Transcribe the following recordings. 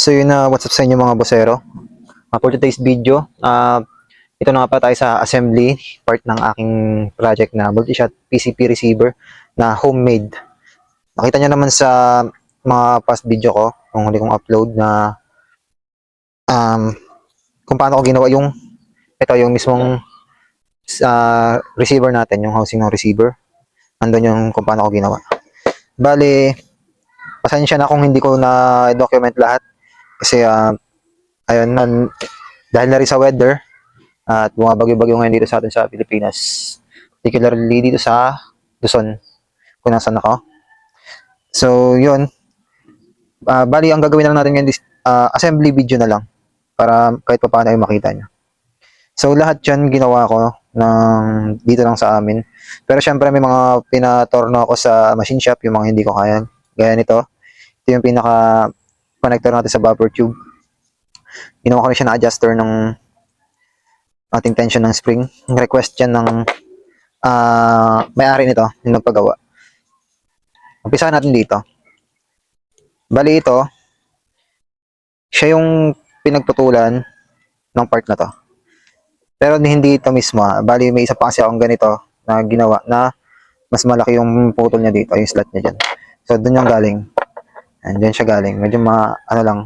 So yun na, what's up sa inyo mga bossero? Uh, for today's video, uh, ito na nga pa tayo sa assembly part ng aking project na multi-shot PCP receiver na homemade. Nakita nyo naman sa mga past video ko, kung huli kong upload na um, kung paano ko ginawa yung ito yung mismong uh, receiver natin, yung housing ng receiver. Andun yung kung paano ko ginawa. Bali, pasensya na kung hindi ko na document lahat kasi ah, ayun nan, dahil na rin sa weather at bumabagyo-bagyo ngayon dito sa atin sa Pilipinas particularly dito sa Luzon kung nasaan ako. So yun. Ah, bali ang gagawin na lang natin ngayon ah, assembly video na lang para kahit pa paano ay makita nyo. So lahat yan ginawa ko ng dito lang sa amin. Pero syempre may mga pinatorno ako sa machine shop yung mga hindi ko kaya. Gaya nito ito yung pinaka connector natin sa buffer tube. Ginawa ko rin siya na adjuster ng ating tension ng spring. Request yan ng ah may-ari nito, yung nagpagawa. Umpisa natin dito. Bali ito, siya yung pinagputulan ng part na to. Pero hindi ito mismo. ah. Bali may isa pa kasi akong ganito na ginawa na mas malaki yung putol niya dito, yung slot niya dyan. So doon yung galing. And dyan siya galing. Medyo ma, ano lang,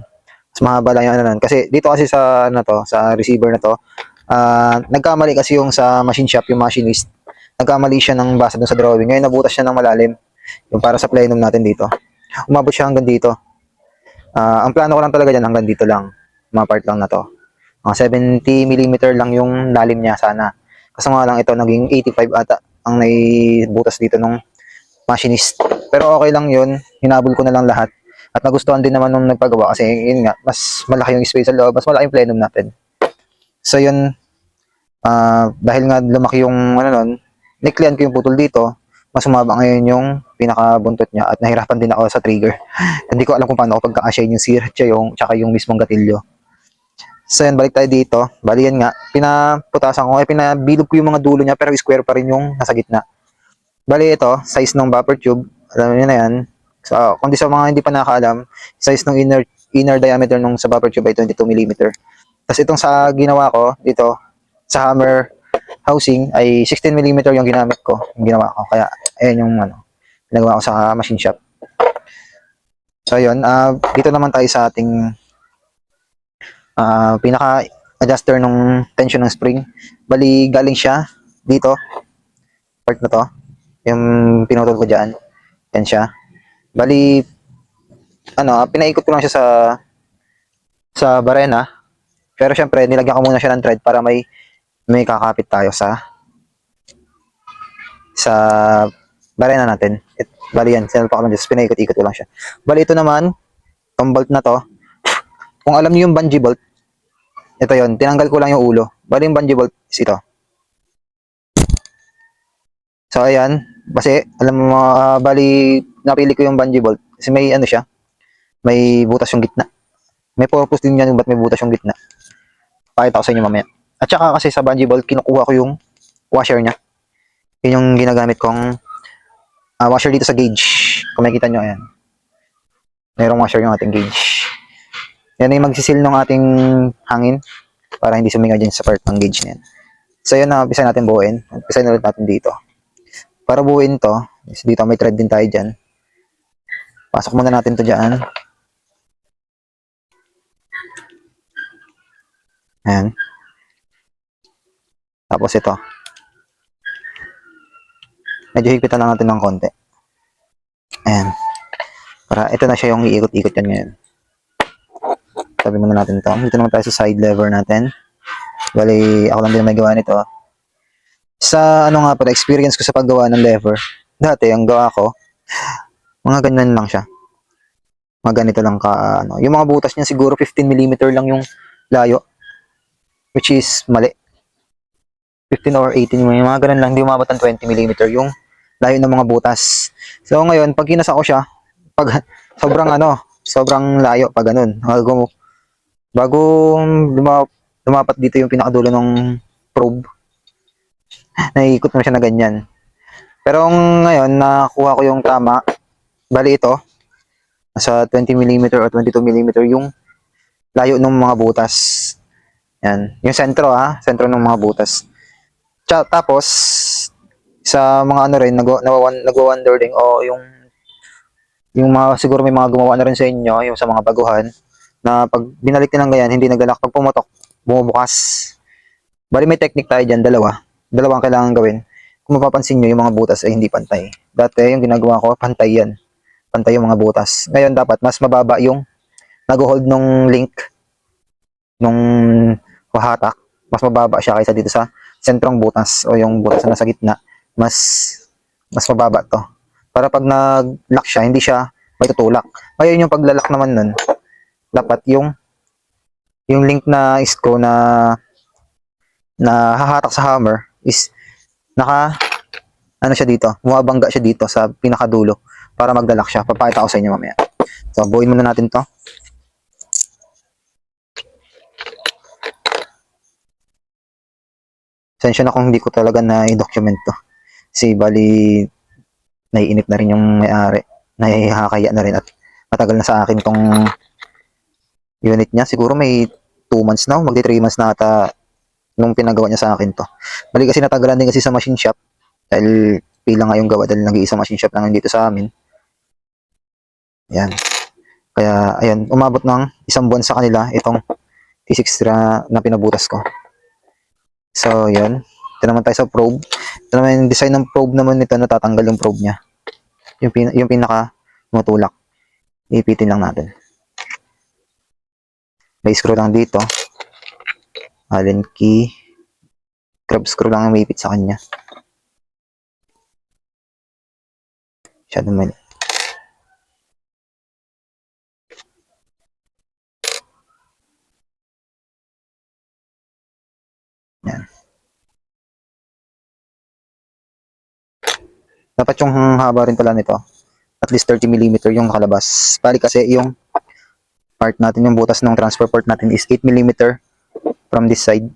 mas mahaba lang yung ano nun. Kasi dito kasi sa, ano to, sa receiver na to, ah nagkamali kasi yung sa machine shop, yung machinist. Nagkamali siya ng basa dun sa drawing. Ngayon nabutas siya ng malalim. Yung para sa plenum natin dito. Umabot siya hanggang dito. Ah, ang plano ko lang talaga dyan hanggang dito lang. Mga part lang na to. Mga 70 mm lang yung lalim niya sana. Kaso nga lang ito naging 85 ata ang naibutas dito nung machinist. Pero okay lang yun. Hinabol ko na lang lahat. At nagustuhan din naman nung nagpagawa kasi yun nga, mas malaki yung space sa loob, mas malaki yung plenum natin. So yun, ah dahil nga lumaki yung ano nun, niklian ko yung putol dito, mas umaba ngayon yung pinakabuntot niya at nahirapan din ako sa trigger. Hindi ko alam kung paano ako pagka-asya yung sir, tsaka yung, tsaka yung mismong gatilyo. So yun, balik tayo dito. Bali yan nga, pinaputasan ko, eh, pinabilog ko yung mga dulo niya pero square pa rin yung nasa gitna. Bali ito, size ng buffer tube, alam niyo na yan, So, kung di sa mga hindi pa nakakaalam, size ng inner inner diameter nung sa buffer tube ay 22 mm. Tapos itong sa ginawa ko dito sa hammer housing ay 16 mm yung ginamit ko, yung ginawa ko. Kaya ayan yung ano, pinagawa ko sa machine shop. So yun, ah dito naman tayo sa ating ah pinaka adjuster nung tension ng spring. Bali galing siya dito part na to. Yung pinutol ko diyan. Yan siya. Bali, ano, pinaikot ko lang siya sa sa barena. Pero syempre, nilagyan ko muna siya ng thread para may may kakapit tayo sa sa barena natin. It, bali yan, sinalpa ko lang dyan, pinaikot-ikot ko lang siya. Bali, ito naman, itong bolt na to, kung alam niyo yung bungee bolt, ito yon tinanggal ko lang yung ulo. Bali, yung bungee bolt is ito. So, ayan, kasi, alam mo, ah, bali, napili ko yung bungee bolt kasi may ano siya, may butas yung gitna. May purpose din yan ba't may butas yung gitna. Pakita ko sa inyo mamaya. At saka kasi sa bungee bolt, kinukuha ko yung washer niya. Yun yung ginagamit kong ah, washer dito sa gauge. Kung makikita nyo, ayan. Mayroong washer yung ating gauge. Yan yung magsisil ng ating hangin para hindi sumingaw dyan sa part ng gauge na yan. So yun na, umpisa natin buuin. Umpisa ulit natin dito. Para buuin to, dito may thread din tayo dyan. Pasok muna natin to dyan. Ayan. Tapos ito. Medyo higpitan lang natin ng konti. Ayan. Para ito na siya yung iikot-ikot yan ngayon. Sabi muna natin to. Dito naman tayo sa side lever natin. Bali, ako lang din may gawa nito. Sa ano nga pala, experience ko sa paggawa ng lever. Dati, ang gawa ko, mga ganyan lang siya. Mga ganito lang ka, ano. Yung mga butas niya siguro 15 mm lang yung layo. Which is mali. 15 or 18, yung mga ganun lang. Hindi umabot ng 20 mm yung layo ng mga butas. So ngayon, pag kinasa ko siya, pag sobrang ano, sobrang layo pag ganun. Bago, bago luma, lumapat dito yung pinakadulo ng probe, naiikot mo siya na ganyan. Pero ngayon, nakuha ko yung tama. Bali ito, nasa 20 mm or 22 mm yung layo ng mga butas. Yan. Yung sentro ha, sentro ng mga butas. Tsa, tapos, sa mga ano rin, nag- nawawan- nagwa-wonder din, o yung, yung mga, siguro may mga gumawa na rin sa inyo, yung sa mga baguhan, na pag binalik nilang ganyan, hindi naglalak, pag pumotok, bumubukas. Bali may technique tayo dyan, dalawa. Dalawa ang kailangan gawin. Kung mapapansin nyo, yung mga butas ay hindi pantay. Dati, yung ginagawa ko, pantay yan. Pantay yung mga butas. Ngayon, dapat mas mababa yung nag-hold nung link nung hatak. Mas mababa siya kaysa dito sa sentrong butas o yung butas na nasa gitna. Mas mas mababa to. Para pag nag-lock siya, hindi siya may tutulak. Ngayon yung paglalak naman nun, dapat yung yung link na screw na na hahatak sa hammer is naka ano siya dito, bumabangga siya dito sa pinakadulo para magdalak siya. Papakita ko sa inyo mamaya. So, buuin muna natin to. Sensya na kung hindi ko talaga na i-document to. Kasi bali, naiinip na rin yung may-ari. Nahihakaya na rin at matagal na sa akin tong unit niya. Siguro may 2 months na, magdi 3 months na ata nung pinagawa niya sa akin to. Bali kasi natagalan din kasi sa machine shop dahil pilang nga yung gawa dahil nag-iisang machine shop lang dito sa amin. Yan. Kaya, ayan, umabot ng isang buwan sa kanila itong T6 na, na pinabutas ko. So, yun. Ito naman tayo sa probe. Ito naman yung design ng probe naman nito, natatanggal yung probe niya. Yung, pin, yung pinaka tumutulak. Ipitin lang natin. May screw lang dito. Allen key. Crab screw lang ang maipit sa kanya. Siya naman. Dapat yung haba rin pala nito. At least 30 mm yung nakalabas. Bali kasi yung part natin, yung butas ng transfer port natin is 8 mm from this side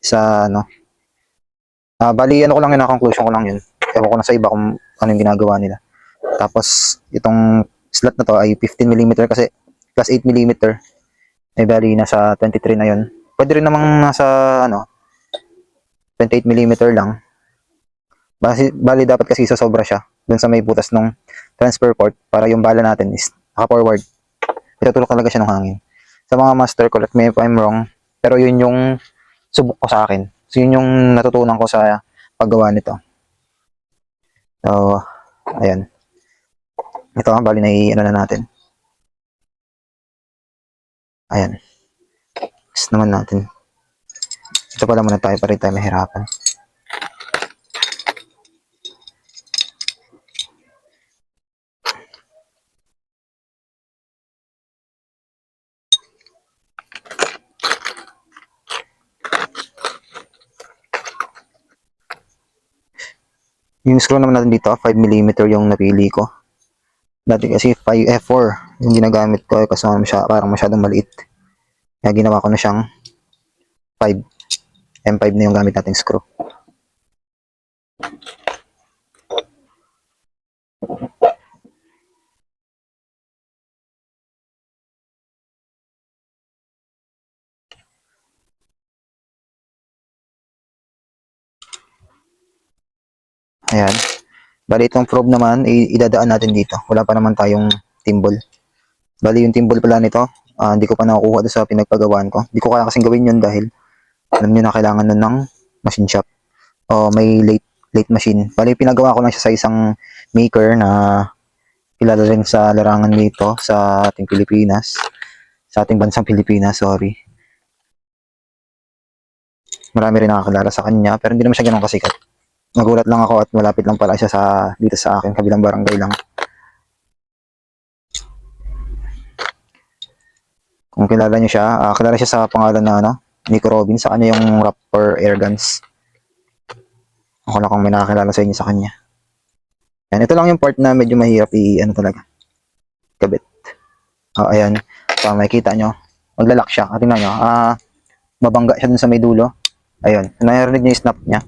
sa ano. Ah, bali ano ko lang yun, conclusion ko lang yun. Ewan ko na sa iba kung ano yung ginagawa nila. Tapos itong slot na to ay 15 mm kasi plus 8 mm. Ay bali nasa 23 na yun. Pwede rin namang nasa ano 28 mm lang. Bali, bali dapat kasi sobra siya dun sa may butas ng transfer port para yung bala natin is naka-forward. Itutulok talaga siya ng hangin. Sa mga master, correct me if I'm wrong, pero yun yung subok ko sa akin. So yun yung natutunan ko sa paggawa nito. So, ayan. Ito, bali na i-ano na natin. Ayan. Next naman natin. Ito pala muna tayo para tayo mahirapan. Yung screw naman natin dito, 5mm yung napili ko. Dati kasi 5F4 yung ginagamit ko kasi masya, parang masyadong maliit. Kaya ginawa ko na siyang 5. M5 na yung gamit nating screw. Ayan. Bali itong probe naman, idadaan natin dito. Wala pa naman tayong timbol. Bali yung timbol pala nito, ah, hindi ko pa nakukuha doon sa pinagpagawaan ko. Hindi ko kaya kasing gawin yun dahil alam nyo na kailangan nun ng machine shop. O may late late machine. Bali pinagawa ko lang siya sa isang maker na kilala rin sa larangan dito sa ating Pilipinas. Sa ating bansang Pilipinas, sorry. Marami rin nakakilala sa kanya pero hindi naman siya ganun kasikat nagulat lang ako at malapit lang pala siya sa dito sa akin kabilang barangay lang. Kung kilala niyo siya ah, kilala siya sa pangalan na ano Nico Robin sa kanya yung rapper air ako lang kung may nakakilala sa inyo sa kanya. Yan ito lang yung part na medyo mahirap i ano talaga kabit. Oh, ayan so makikita nyo maglalak siya. At tingnan nyo ah mabangga siya dun sa may dulo. Ayun narinig niyo yung snap niya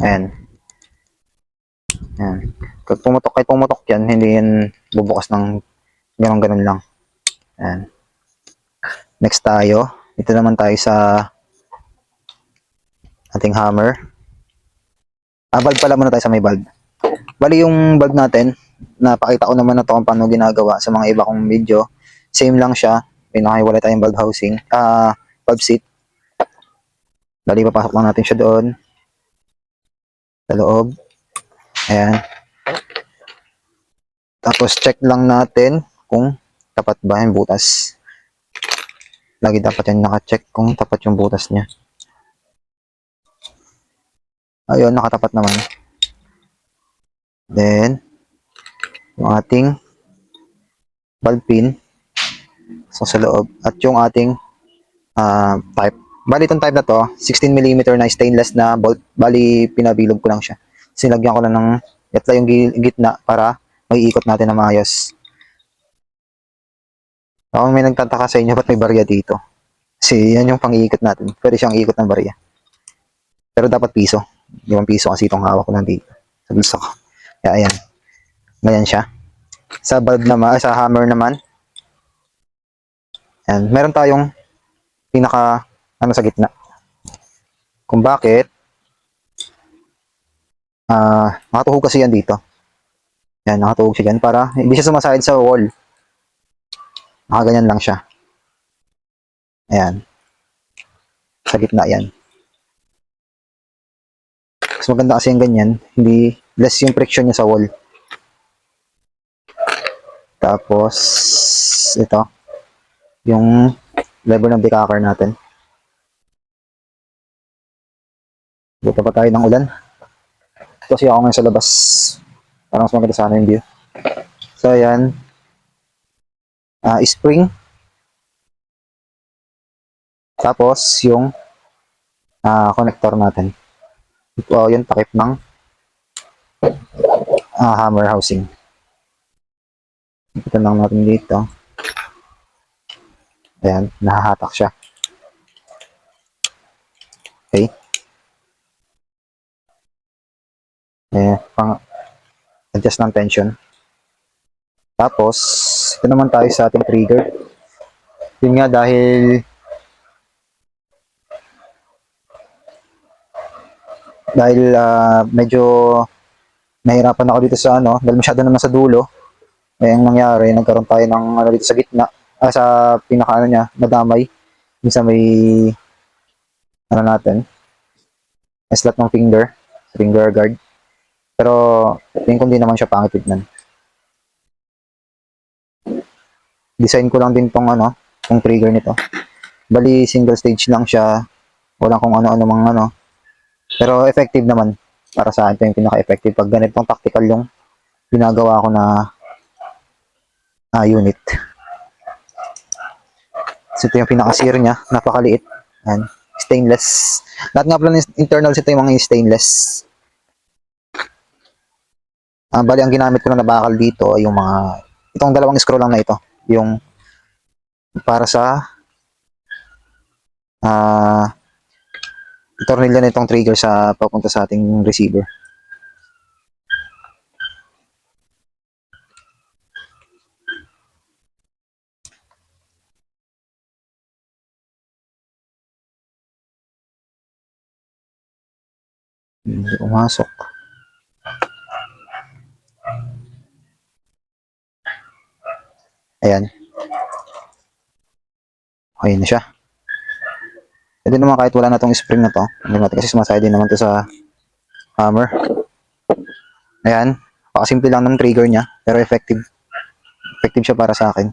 Ayan. Ayan. Pag pumutok, kahit pumutok yan, hindi yan bubukas ng ganun-ganun lang. Ayan. Next tayo. Ito naman tayo sa ating hammer. Ah, bulb pala muna tayo sa may bulb. Bali yung bulb natin, napakita ko naman na to kung paano ginagawa sa mga iba kong video. Same lang siya. Pinakahiwalay tayong bulb housing. Ah, bulb seat. Bali, papasok lang natin siya doon. Sa loob. Ayan. Tapos check lang natin kung tapat ba yung butas. Lagi dapat yan naka-check kung tapat yung butas niya. Ayun, nakatapat naman. Then, yung ating bulb pin. So, sa loob. At yung ating ah, pipe. Bali, itong type na to, 16mm na stainless na bolt. Bali, pinabilog ko lang siya. Sinagyan ko lang ng yatla yung gi- gitna para may ikot natin na maayos. Ako may nagtataka sa inyo, ba't may barya dito? Kasi yan yung pang-iikot natin. Pwede siyang ikot ng barya. Pero dapat piso. Limang piso kasi itong hawak ko nandito. Sa gusto ko. Kaya ayan. Ganyan siya. Sa bulb naman, ah, sa hammer naman. Ayan. Meron tayong pinaka, ano sa gitna. Kung bakit, ah, nakatuhog kasi yan dito. Yan, nakatuhog siya dyan para hindi siya sumasahid sa wall. Nakaganyan lang siya. Ayan. Sa gitna yan. Mas maganda kasi yung ganyan. Hindi less yung friction niya sa wall. Tapos, ito. Yung level ng decacker natin. Buta pa tayo ng ulan. Kasi ako ngayon sa labas. Parang mas maganda sana yung view. So, ayan. Ah, spring. Tapos, yung ah, connector natin. Ito, yung takip ng ah, hammer housing. Ito lang natin dito. Ayan, nahahatak siya. Eh, pang adjust ng tension. Tapos, ito naman tayo sa ating trigger. Yun nga dahil dahil ah, medyo nahirapan ako dito sa ano, dahil masyado naman sa dulo. Eh, ang nangyari, nagkaroon tayo ng ano dito sa gitna, ah, sa pinaka ano niya, madamay. Yung sa may ano natin, slot ng finger, finger guard. Pero, tingin ko hindi naman siya pangit tignan. Design ko lang din tong ano, tong trigger nito. Bali, single stage lang siya. Walang kung ano-ano mang ano. Pero effective naman. Para sa akin, yung pinaka-effective. Pag ganitong tactical yung ginagawa ko na ah, unit. So, ito yung pinaka-sear niya. Napakaliit. Ayan. Stainless. Lahat nga pala ng internals ito yung mga stainless. Ah, bali, ang ginamit ko na nabakal dito ay yung mga itong dalawang screw lang na ito. Yung para sa ah tornilyo na itong trigger sa papunta sa ating receiver. Hindi pumasok. Ayan. Okay na siya. Pwede naman kahit wala na tong spring na to. Hindi natin kasi sumasaya din naman to sa hammer. Ayan. Pakasimple lang ng trigger niya. Pero effective. Effective siya para sa akin.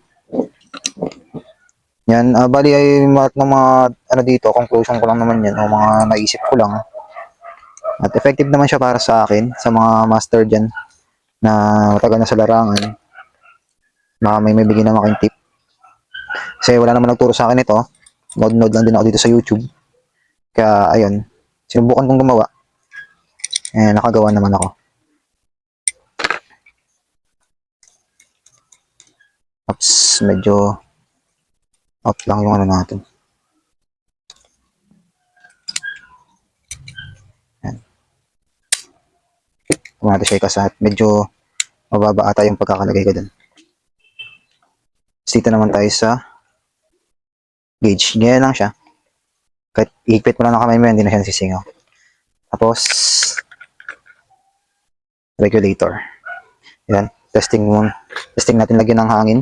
Yan. ah, bali ay lahat ng mga ano dito, conclusion ko lang naman yan. O mga naisip ko lang. At effective naman siya para sa akin. Sa mga master dyan na matagal na sa larangan. Baka may may bigyan naman kayong tip. Kasi wala naman nagturo sa akin ito. Nod-nod lang din ako dito sa YouTube. Kaya, ayun. Sinubukan kong gumawa. Eh, nakagawa naman ako. Oops, medyo off lang yung ano natin. Yan. Kung natin siya ikasat, medyo mababa ata yung pagkakalagay ko dun. Dito naman tayo sa gauge. Ganyan lang siya. Kahit ihigpit mo lang ng kamay mo, hindi na siya nasisingaw. Tapos, regulator. Yan, testing mo. Testing natin lagyan ng hangin.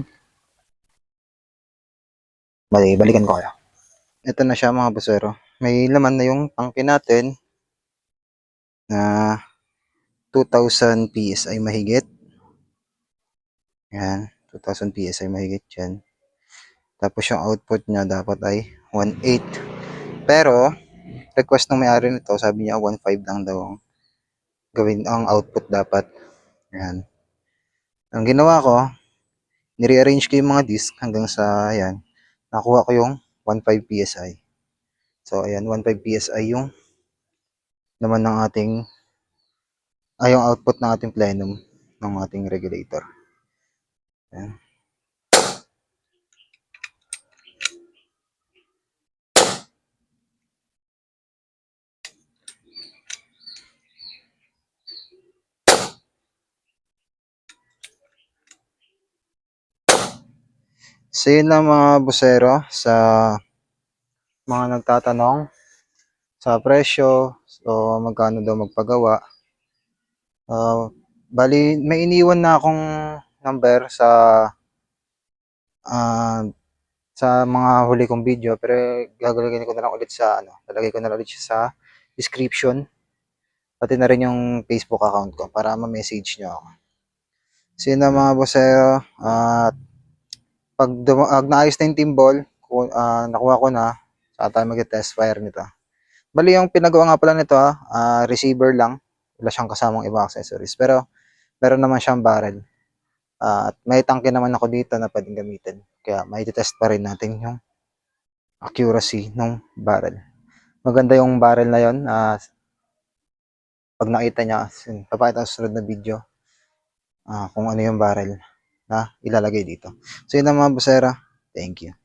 Bali, balikan ko kayo. Ito na siya mga busero. May laman na yung tangke natin na 2000 PSI mahigit. Yan, 2000 PSI mahigit yan. Tapos yung output niya dapat ay 1.8. Pero, request ng may-ari nito, sabi niya 1.5 lang daw gawin ang output dapat. Yan. Ang ginawa ko, nire-arrange ko yung mga disk hanggang sa, ayan, nakuha ko yung 1.5 PSI. So, ayan, 1.5 PSI yung naman ng ating, ay yung output ng ating plenum ng ating regulator. Ayan. So yun lang mga busero sa mga nagtatanong sa presyo o magkano daw magpagawa. Ah, bali, may iniwan na akong number sa ah, sa mga huli kong video pero gagalagay ko na lang ulit sa ano, lalagay ko na lang ulit sa description pati na rin yung Facebook account ko para ma-message nyo ako. So yun na mga busero at pag dum- ah, naayos na yung team ball, ku- ah, nakuha ko na, saka tayo mag-test fire nito. Bali, yung pinagawa nga pala nito, ah, ah, receiver lang. Wala siyang kasamang ibang accessories. Pero, meron naman siyang barrel. Ah, at may tangke naman ako dito na pwedeng gamitin. Kaya, may test pa rin natin yung accuracy ng barrel. Maganda yung barrel na yon. ah, pag nakita niya, papakita sa sunod na video ah, kung ano yung barrel na ilalagay dito. So, yun ang mga busera. Thank you.